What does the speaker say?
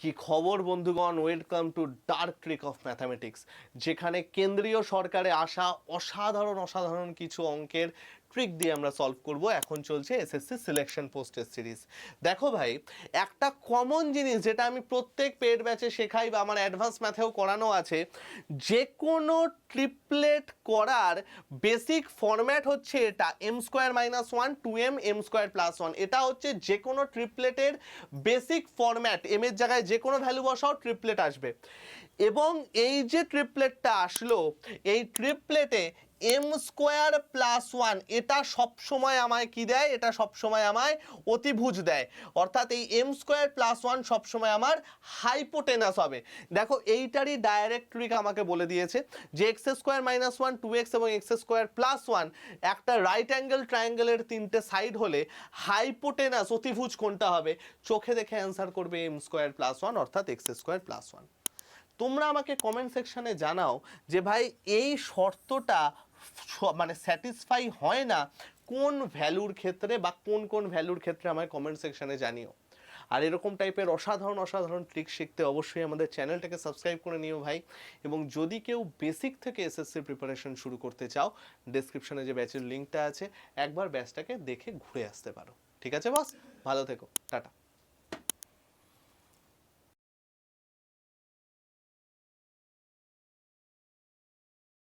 কি খবর, বন্ধুগণ? Welcome to dark trick of mathematics যেখানে কেন্দ্রীয় সরকারে আসা অসাধারণ অসাধারণ কিছু অঙ্কের ট্রিক দিয়ে আমরা সলভ করব। এখন চলছে এসএসসি সিলেকশন পোস্টের সিরিজ দেখো ভাই, একটা কমন জিনিস যেটা আমি প্রত্যেক পেড ব্যাচে শেখাই বা আমার অ্যাডভান্স ম্যাথেও করানো আছে যে কোনো ট্রিপলেট করার বেসিক ফরম্যাট হচ্ছে এটা M square minus one two M M square plus one এটা হচ্ছে যে কোনো ট্রিপলেটের বেসিক ফরম্যাট এম এর জায়গায় যে কোনো ভ্যালু বসাও ট্রিপলেট আসবে। এবং এই যে ট্রিপলেটটা আসলো এই ট্রিপলেটে এম স্কোয়ার প্লাস ওয়ান এটা সবসময় আমায় কি দেয়? এটা সবসময় আমায় অতিভুজ দেয়। অর্থাৎ এই এম স্কোয়ার প্লাস ওয়ান সবসময় আমার হাইপোটেনাস হবে। দেখো, এইটারই ডাইরেক্ট ট্রিক আমাকে বলে দিয়েছে যে X square minus one two X এবং এক্স স্কোয়ার প্লাস ওয়ান একটা রাইট অ্যাঙ্গেল ট্রায়াঙ্গেলের তিনটে সাইড হলে হাইপোটেনাস অতিভুজ কোনটা হবে? চোখে দেখে অ্যান্সার করবে এম স্কোয়ার প্লাস ওয়ান অর্থাৎ এক্স স্কোয়ার প্লাস ওয়ান তোমরা আমাকে কমেন্ট সেকশনে জানাও যে ভাই, এই শর্তটা মানে স্যাটিসফাই হয় না, কোন ভ্যালুর ক্ষেত্রে বা কোন কোন ভ্যালুর ক্ষেত্রে আমায় কমেন্ট সেকশানে জানিও। আর এরকম টাইপের অসাধারণ অসাধারণ ট্রিক শিখতে অবশ্যই আমাদের চ্যানেলটাকে সাবস্ক্রাইব করে নিও ভাই। এবং যদি কেউ বেসিক থেকে এসএসসি প্রিপারেশন শুরু করতে চাও ডেসক্রিপশনে যে ব্যাচের লিঙ্কটা আছে, একবার ব্যাচটাকে দেখে ঘুরে আসতে পারো। ঠিক আছে বস ভালো থেকো। টাটা।